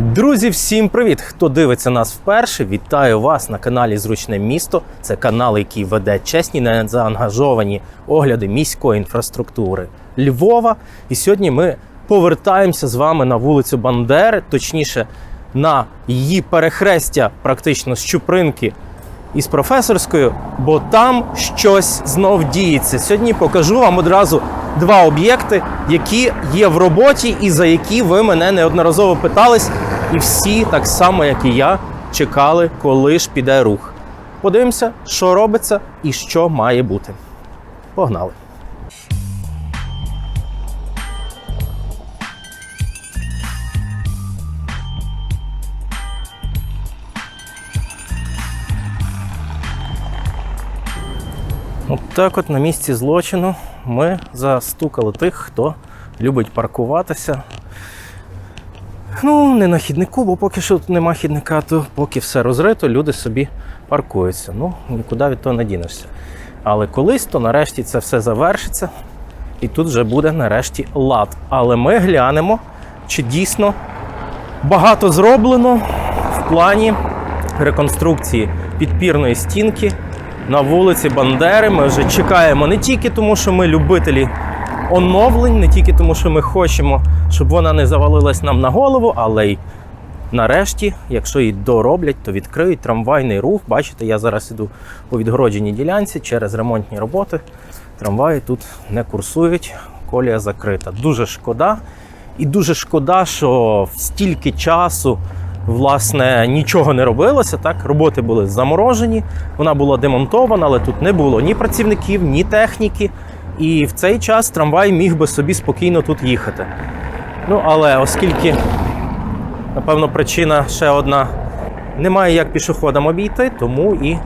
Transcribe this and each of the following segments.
Друзі, всім привіт! Хто дивиться нас вперше, вітаю вас на каналі Зручне місто. Це канал, який веде чесні незаангажовані огляди міської інфраструктури Львова. І сьогодні ми повертаємося з вами на вулицю Бандери, точніше, на її перехрестя, практично з Чупринки із професорською, бо там щось знов діється. Сьогодні покажу вам одразу два об'єкти, які є в роботі, і за які ви мене неодноразово питались, і всі, так само як і я, чекали, коли ж піде рух. Подивимося, що робиться і що має бути. Погнали! От так от на місці злочину ми застукали тих, хто любить паркуватися. Ну, не на хіднику, бо поки що тут нема хідника, то поки все розрито, люди собі паркуються. Ну, нікуди від того не дінешся. Але колись то нарешті це все завершиться, і тут вже буде нарешті лад. Але ми глянемо, чи дійсно багато зроблено в плані реконструкції підпірної стінки на вулиці Бандери. Ми вже чекаємо не тільки тому, що ми любителі оновлень, не тільки тому, що ми хочемо, щоб вона не завалилась нам на голову, але й нарешті, якщо її дороблять, то відкриють трамвайний рух. Бачите, я зараз іду по відгородженій ділянці через ремонтні роботи. Трамваї тут не курсують, колія закрита. Дуже шкода. І дуже шкода, що стільки часу власне нічого не робилося. Так, роботи були заморожені, вона була демонтована, але тут не було ні працівників, ні техніки. І в цей час трамвай міг би собі спокійно тут їхати. Ну, але оскільки, напевно, причина ще одна: немає як пішоходам обійти, тому і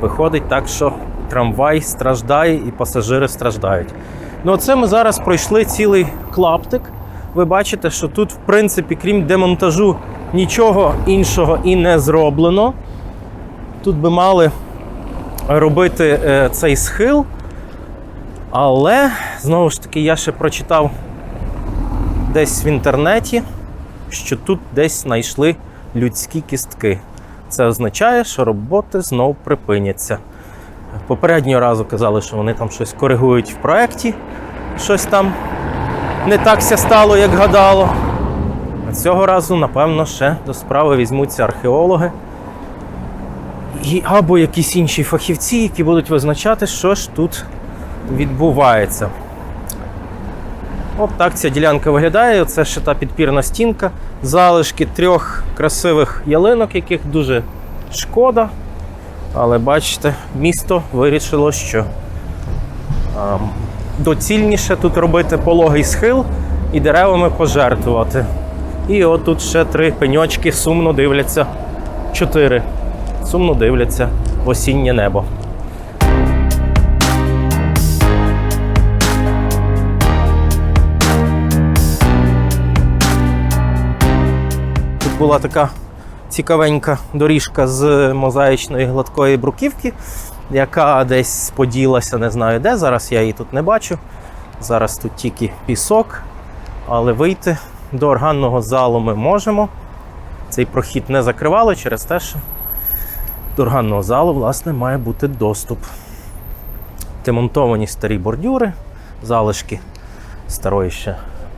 виходить так, що трамвай страждає і пасажири страждають. Ну, оце ми зараз пройшли цілий клаптик. Ви бачите, що тут, в принципі, крім демонтажу, нічого іншого і не зроблено. Тут би мали робити е, цей схил. Але знову ж таки я ще прочитав десь в інтернеті, що тут десь знайшли людські кістки. Це означає, що роботи знов припиняться. Попереднього разу казали, що вони там щось коригують в проєкті, щось там не так ся стало, як гадало. А цього разу, напевно, ще до справи візьмуться археологи і, або якісь інші фахівці, які будуть визначати, що ж тут відбувається. От так ця ділянка виглядає. Це ще та підпірна стінка, залишки трьох красивих ялинок, яких дуже шкода. Але бачите, місто вирішило, що а, доцільніше тут робити пологий схил і деревами пожертвувати. І от тут ще три пеньочки сумно дивляться. Чотири. Сумно дивляться в осіннє небо. Була така цікавенька доріжка з мозаїчної гладкої бруківки, яка десь поділася, не знаю де. Зараз я її тут не бачу. Зараз тут тільки пісок, але вийти до органного залу ми можемо. Цей прохід не закривали через те, що до органного залу власне, має бути доступ. Демонтовані старі бордюри, залишки старої ще,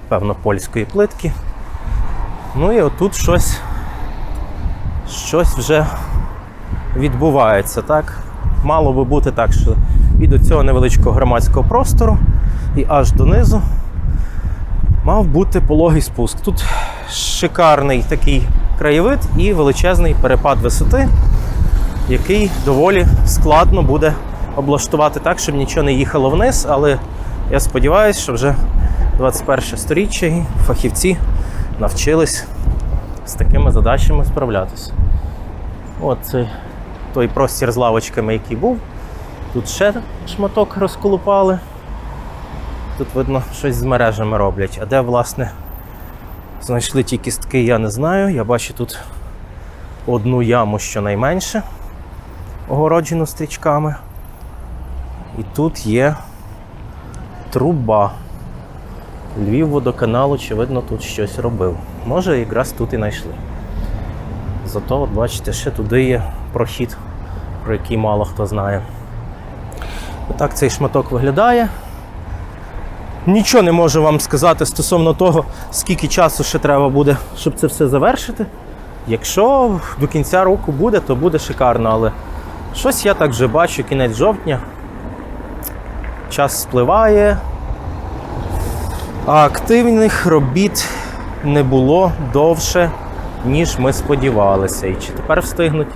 певно, польської плитки. Ну і отут щось, щось вже відбувається. так? Мало би бути так, що від цього невеличкого громадського простору і аж донизу мав бути пологий спуск. Тут шикарний такий краєвид і величезний перепад висоти, який доволі складно буде облаштувати так, щоб нічого не їхало вниз. Але я сподіваюся, що вже 21 сторіччя і фахівці навчились з такими задачами справлятися. От той простір з лавочками, який був. Тут ще шматок розколупали. Тут видно, щось з мережами роблять. А де, власне, знайшли ті кістки, я не знаю. Я бачу тут одну яму щонайменше, огороджену стрічками. І тут є труба. Львів водоканал, очевидно, тут щось робив. Може, якраз тут і знайшли. Зато, от бачите, ще туди є прохід, про який мало хто знає. Отак цей шматок виглядає. Нічого не можу вам сказати стосовно того, скільки часу ще треба буде, щоб це все завершити. Якщо до кінця року буде, то буде шикарно, але щось я так вже бачу, кінець жовтня. Час спливає, а активних робіт не було довше, ніж ми сподівалися. І чи тепер встигнуть,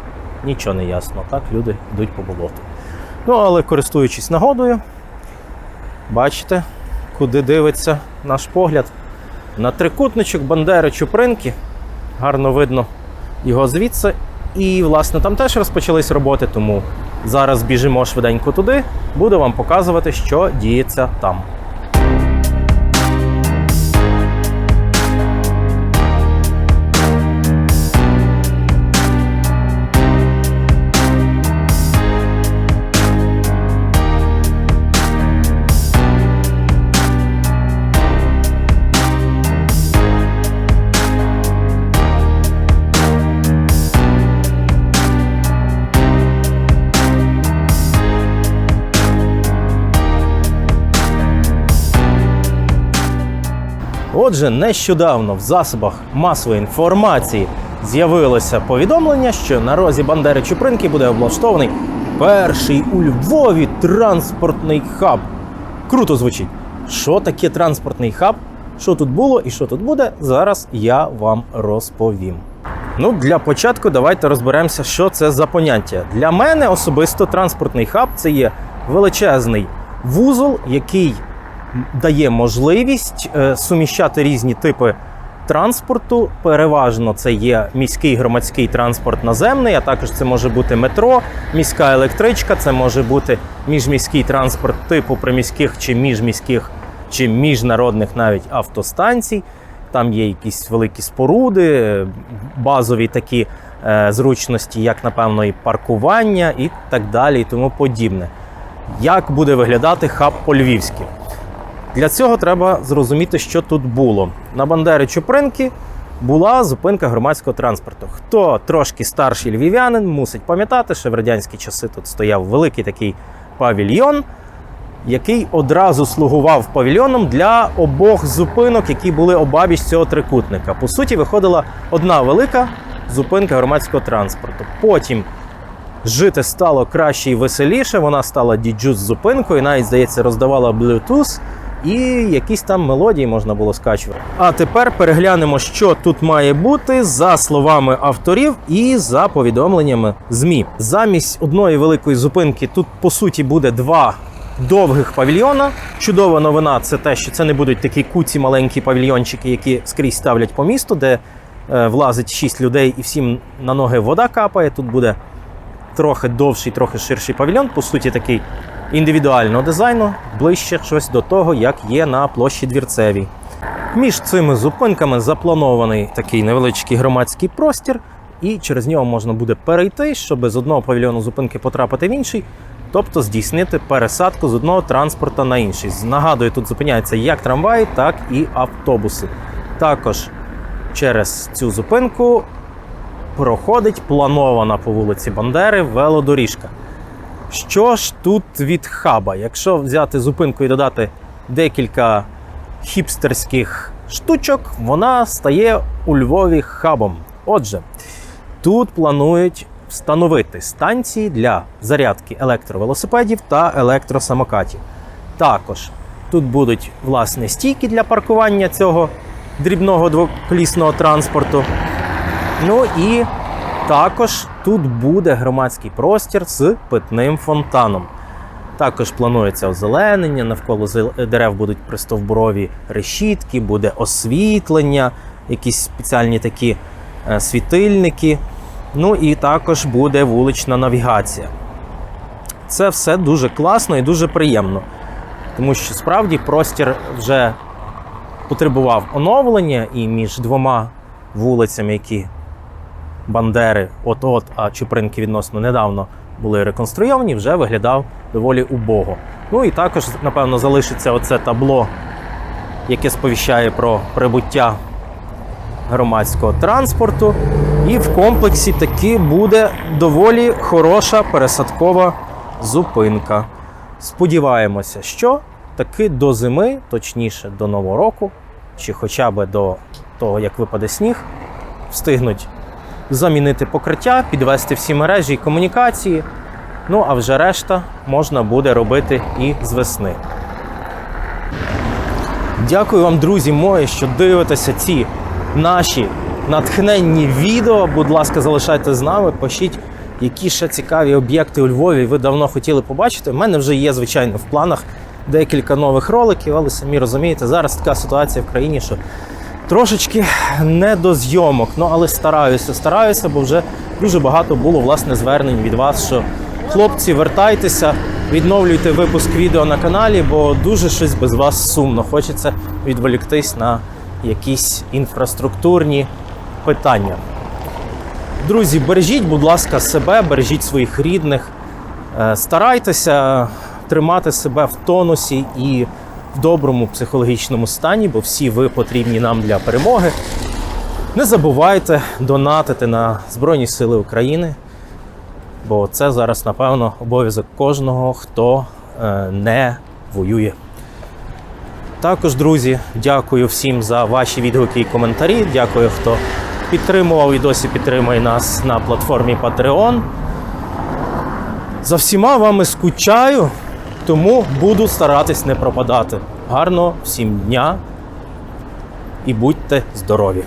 нічого не ясно. Так люди йдуть по болоту. Ну, але користуючись нагодою, бачите, куди дивиться наш погляд. На трикутничок Бандери Чупринки. Гарно видно його звідси. І, власне, там теж розпочались роботи, тому зараз біжимо швиденько туди, буду вам показувати, що діється там. Отже, нещодавно в засобах масової інформації з'явилося повідомлення, що на розі Бандери Чупринки буде облаштований перший у Львові транспортний хаб. Круто звучить. Що таке транспортний хаб? Що тут було і що тут буде, зараз я вам розповім. Ну, для початку давайте розберемося, що це за поняття. Для мене особисто транспортний хаб це є величезний вузол, який дає можливість е, суміщати різні типи транспорту. Переважно це є міський громадський транспорт наземний, а також це може бути метро, міська електричка, це може бути міжміський транспорт типу приміських чи міжміських чи міжнародних навіть автостанцій. Там є якісь великі споруди, базові такі е, зручності, як напевно і паркування, і так далі, і тому подібне. Як буде виглядати хаб по-львівськи? Для цього треба зрозуміти, що тут було. На Бандери Чупринки була зупинка громадського транспорту. Хто трошки старший львів'янин, мусить пам'ятати, що в радянські часи тут стояв великий такий павільйон, який одразу слугував павільйоном для обох зупинок, які були обабіч цього трикутника. По суті, виходила одна велика зупинка громадського транспорту. Потім жити стало краще і веселіше. Вона стала діджус зупинкою, навіть здається, роздавала Bluetooth. І якісь там мелодії можна було скачувати. А тепер переглянемо, що тут має бути за словами авторів і за повідомленнями ЗМІ. Замість одної великої зупинки тут по суті буде два довгих павільйона. Чудова новина це те, що це не будуть такі куці маленькі павільйончики, які скрізь ставлять по місту, де е, влазить шість людей і всім на ноги вода капає. Тут буде трохи довший, трохи ширший павільйон. По суті, такий індивідуального дизайну, ближче щось до того, як є на площі Двірцевій. Між цими зупинками запланований такий невеличкий громадський простір, і через нього можна буде перейти, щоб з одного павільйону зупинки потрапити в інший, тобто здійснити пересадку з одного транспорта на інший. Нагадую, тут зупиняються як трамваї, так і автобуси. Також через цю зупинку проходить планована по вулиці Бандери велодоріжка. Що ж тут від хаба? Якщо взяти зупинку і додати декілька хіпстерських штучок, вона стає у Львові хабом. Отже, тут планують встановити станції для зарядки електровелосипедів та електросамокатів. Також тут будуть власне стійки для паркування цього дрібного двоколісного транспорту. Ну і також тут буде громадський простір з питним фонтаном. Також планується озеленення, навколо дерев будуть пристовбурові решітки, буде освітлення, якісь спеціальні такі е, світильники. Ну і також буде вулична навігація. Це все дуже класно і дуже приємно, тому що справді простір вже потребував оновлення і між двома вулицями, які Бандери, от-от, а Чупринки відносно недавно були реконструйовані, вже виглядав доволі убого. Ну і також, напевно, залишиться оце табло яке сповіщає про прибуття громадського транспорту. І в комплексі таки буде доволі хороша пересадкова зупинка. Сподіваємося, що таки до зими, точніше до Нового року, чи хоча б до того, як випаде сніг, встигнуть замінити покриття, підвести всі мережі і комунікації. Ну а вже решта можна буде робити і з весни. Дякую вам, друзі мої, що дивитеся ці наші натхненні відео. Будь ласка, залишайте з нами, пишіть, які ще цікаві об'єкти у Львові ви давно хотіли побачити. У мене вже є, звичайно, в планах декілька нових роликів, але самі розумієте, зараз така ситуація в країні, що трошечки не до зйомок. Ну але стараюся, стараюся, бо вже дуже багато було власне звернень від вас, що хлопці, вертайтеся, відновлюйте випуск відео на каналі, бо дуже щось без вас сумно. Хочеться відволіктись на якісь інфраструктурні питання. Друзі, бережіть, будь ласка, себе, бережіть своїх рідних, Е, старайтеся тримати себе в тонусі і в доброму психологічному стані, бо всі ви потрібні нам для перемоги. Не забувайте донатити на Збройні Сили України, бо це зараз, напевно, обов'язок кожного, хто е, не воює. Також, друзі, дякую всім за ваші відгуки і коментарі. Дякую, хто підтримував і досі підтримує нас на платформі Patreon. За всіма вами скучаю, тому буду старатись не пропадати. Гарного всім дня і будьте здорові!